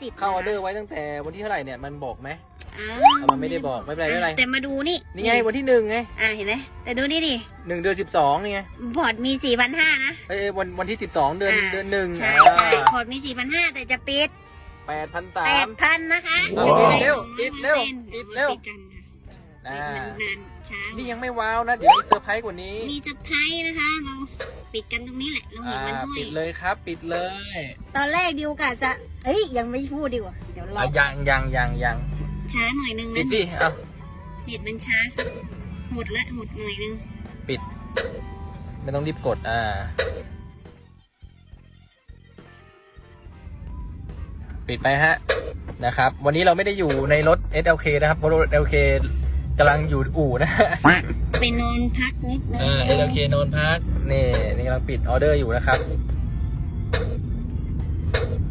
สิทธิ์เข้าออเดอนะร์ไว้ตั้งแต่วันที่เท่าไหร่เนี่ยมันบอกไหมอ่าเอามันไม่ได้บอกไม่เป็นไรไม่เป็นไร แต่มาดูนี่นี่ไงวันที่หนึ่งไงอ่าเห็นไหมแต่ดูนี่ดิหนึ่งเดือนสิบสองนี่ไงพอร์ตมีสี่พันห้านะเอ้ยวันวันที่สิบสองเดือนอ่าเดือนหนึ่งใช่ใช่พอร์ตมีสี่พันห้าแต่จะปิดแปดพันสาแปม ดพันนะคะเอาปิดเร็วปิดเร็วปิดเร็ว ปิดกันค่ะ อ่าปิดนานช้านี่ยังไม่ว้าวนะ เดี๋ยวมีเซอร์ไพรส์กว่านี้ มีเซอร์ไพรส์นะคะ เราปิดกันตรงนี้แหละเราเห็อ่านมันห้อปิยดเลยครับ ปิดเลย ตอนแรกดิวกะจะเอ้ยยังไม่พูดดีกว่าเดี๋ยวรออะยังยังยังยังช้าหน่อยนึงปินะดดิเอ้าเน็ตมันช้าครับหมดละหมดหน่อยนึงปิด ไม่ต้องรีบกดอ่า ปิดไปฮะนะครับ วันนี้เราไม่ได้อยู่ในรถ SLK นะครับเพราะรถ SLK กำลังอยู่อู่นะ ไปนอนพักนิดนึงเออ SLK นอนพักนี่นี่กำลังปิดออเดอร์อยู่นะครับ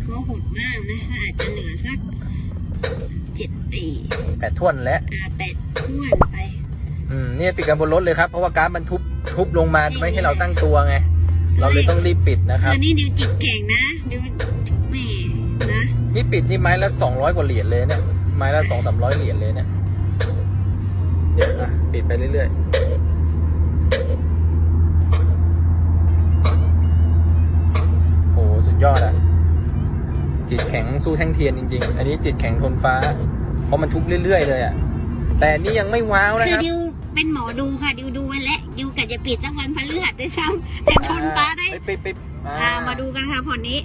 ก็โหดมากนะถ้าอาจจะเหลือสักเจ็ดปีแปดท่วนแล้วอาแปดท้วนไปอืมนี่ปิดกันบนรถเลยครับ เพราะว่าการดมันทุบทุบลงมาไม่ให้เราตั้งตัวไง เราเลยต้องรีบปิดนะคคืรับ อนี่ดิวจิตแข็งนะดิวแหม่นะนี่ปิดนี่ไม้ละสองร้อยกว่าเหรียญเลยเนี่ย ไม้ละสองสามร้อยเหรียญเลยเนี่ยเดี๋ยว อะปิดไปเรื่อยๆโหสุดยอดอะจิตแข็งสู้แท่งเทียนจริง ๆ อันนี้จิตแข็งทนฟ้า เพราะมันทุบเรื่อยๆเลยอะแต่อันนี่ยังไม่ว้าวนะคืคอรับ ดิวเป็นหมอดูค่ะ ดิวดูไว้แล้วดิวกะจะปิดสักวันพฤหัสด้วยซ้ำแต่ทนฟ้าได้ ไปไปไปอ่าอ่ามาดูกันค่ะผลนี้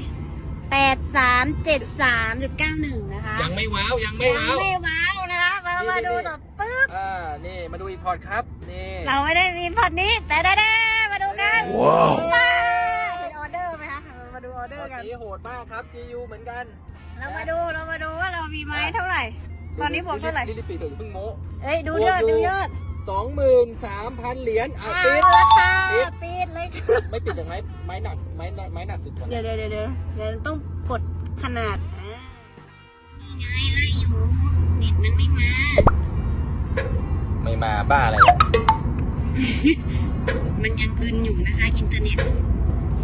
แปดสามเจ็ดสามจุดเก้าหนึ่งนะคะยังไม่ว้าวยังไม่ยังว้าว ไม่ว้า วนะคะมานี่มานี่ดูนี่ต่อปึ๊บ อ่า นี่มาดูอีกพอร์ตครับ นี่ เราไม่ได้มีพอดนี้ แต่ได้ได้มาดูกันว้าวว้าวเห็นออเดอร์ไหมคะเรามาดูออเดพออร์ร์ตกันนี้โหดมากครับ GU เหมือนกัน เรามาดู เรามาดูว่าเรามีไม้เท่าไหร่ ตอนนี้บวกเท่าไหร่ลิลิปิดเถอะอย่าเพิ่งโม้เอ้ย ดูยอดบวกอยู่ดูยอดสองหมื่นสามพันเหรียญเอาเอาปิดละค่ะปิดปิดเลยค่ะไม่ปิดจากไม้ไม้หนักไม้หนักไม้หนักสุดก่อนเดี๋ยวเดี๋ยวเดี๋ยวเดี๋ยวเดี๋ยวต้องกดขนาดอ่านี่ไงไล่อยู่ เน็ตมันไม่มา ไม่มาบ้าอะไรมันยังอึนอยู่นะคะ อินเทอร์เน็ต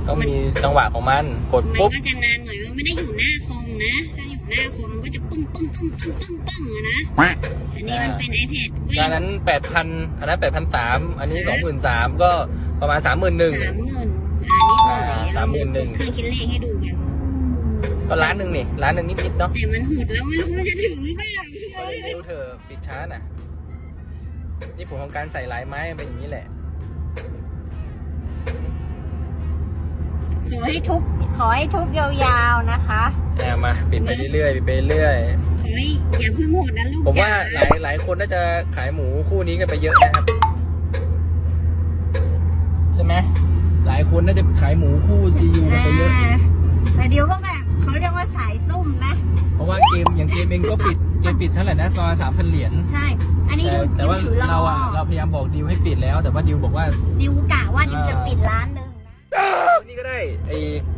ต้องมีจังหวะของมัน กดมันปุ๊บ ก็จะนานหน่อยมันไม่ได้อยู่หน้าคอมนะ ถ้าอยู่หน้าคอมมันก็จะปึ้งปึ้งปึ้งปึ้งปึ้งปึ้งอะนะ อันนี้มันเป็น iPad ก็อันนั้นแปดพันอันนั้นแปดพันสามอันนี้สองหมื่นสามก็ประมาณสามหมื่นหนึ่ง สามหมื่นอันนี้หน่อยอ่าสามหมื่นหนึ่งเครื่องคิดเลขให้ดูกัน ก็ล้านหนึ่งนี่ล้านหนึ่งนิดๆเนาะแต่มันหุดแล้วไม่รู้มันจะถึงหรือเปล่าเร็วเธอะปิดช้าน่ะ นี่ผลของการใส่ลายไม้มันเป็นอย่างนี้แหละ ขอให้ทุบขอให้ทุบยาวๆนะคะแอบมาปิดไปเรื่อยๆปิดไปเรื่อยขอให้อย่าเพิ่งโหดนะลูกผมว่าหจ๋ลายหลายคนน่าจะขายหมูคู่นี้กันไปเยอะนะครับใช่ไหมหลายคนน่าจะขายหมูคู่ GU กันไปเยอะาแต่เดี๋ยวก็แบบ มนะ เพราะว่าเกมอย่างเกมเองก็ปิดเกมปิดเท่าไหร่นะซอยสามพันเหรียญใช่ อันนี้แต่ดิวแต่ว่าดิวถือรอเราอะเราพยายามบอกดิวให้ปิดแล้ว แต่ว่าดิวบอกว่า ดิวกะว่าดิวจะปิดร้านหนึ่งนะนี่ก็ได้ไอ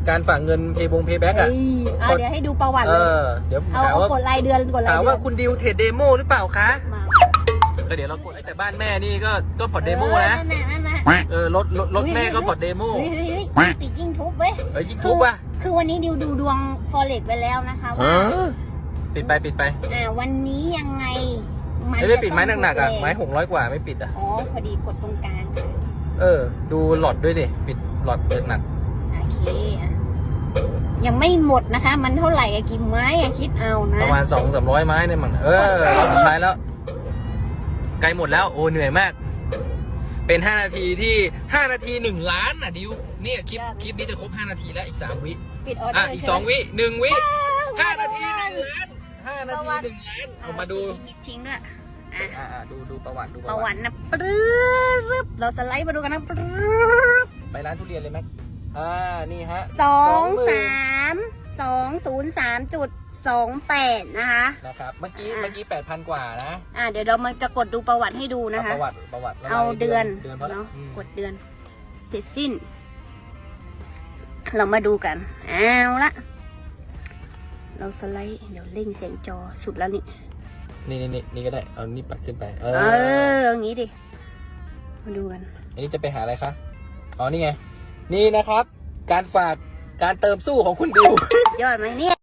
การฝากเงินเพย์บงเพย์แบ็กอะเอ้ยเอาเดี๋ยวให้ดูประวัติเอเลยอ เดี๋ยวเอาหาเอาว่ากดรายเดือนกดรายหาเดืว่าอนคุณดิวเทรดเดโมหรือเปล่าคะมาก็เดี๋ยวเรากดแต่บ้านแม่นี่ก็ก็พอดเดโมนะ นั่นน่ะนั่นน่ะเออรถรถรถแม่ก็พอดเดโม เฮ้ยเฮ้ยเฮ้ยปิดยิ่งทุบเว้ย เออยิ่งทุบว่ะ คือวันนี้ดิวดูดวงฟอเร็กไปแล้วนะคะว่าปิดไปปิดไปอ่าวันนี้ยังไงมันไม่ได้ปิดไม้จะต้องหนักๆอะแรงไม้หกร้อยกว่าไม่ปิดอะอ๋อพอดีกดตรงกลางค่ะเออ ดูหลอดด้วยดิปิดหลอดเปิดหนักโอเคอะยังไม่หมดนะคะ มันเท่าไหร่อะกี่ไม้อะคิดเอานะประมาณสองสามร้อยไม้เนี่ยมั้งเออเราสุดท้ายแล้วใกล้หมดแล้วโอ้เหนื่อยมาก เป็นห้านาทีที่ห้านาทีหนึ่งล้านอะดิวเนี่ยคลิปคลิปนี้จะครบห้านาทีแล้วอีกสามวิปิดออเดออะร์อีกใช่สองไหมวิหนึ่งวิห้าประวัตินาทีหนึ่งล้านห้านาทีหนึ่งล้านเอามาดูปิทิ้งด้วยอะอ่าอ่าดูดูประวัติดูประวัตินะปรึ๊บเราสไลด์มาดูกันนะปรึ๊บไปร้านทุเรียนเลยไหมอ่านี่ฮะสอง20,000สามสองศูนย์สาม จุดสองแปดนะคะ นะครับ เมื่อกี้อะเมื่อกี้แปดพันกว่านะ อ่าเดี๋ยวเรามาจะกดดูประวัติให้ดูนะคะ ประวัติ ประวัติแล้วเอาเดือนเดือนเพราะเนาะอืมกดเดือน เสร็จสิ้น เรามาดูกัน เอาละเราสไลด์เดี๋ยวเร่งเสียงจอสุดแล้วนี่ นี่นี่นี่นี่ก็ได้ เอา นี่ปัดขึ้นไป เอเออออย่างงี้ดิ มาดูกัน อันนี้จะไปหาอะไรคะ อ๋อ นี่ไง นี่นะครับ การฝาก การเติมสู้ของคุณดิวยอดไหมเนี่ย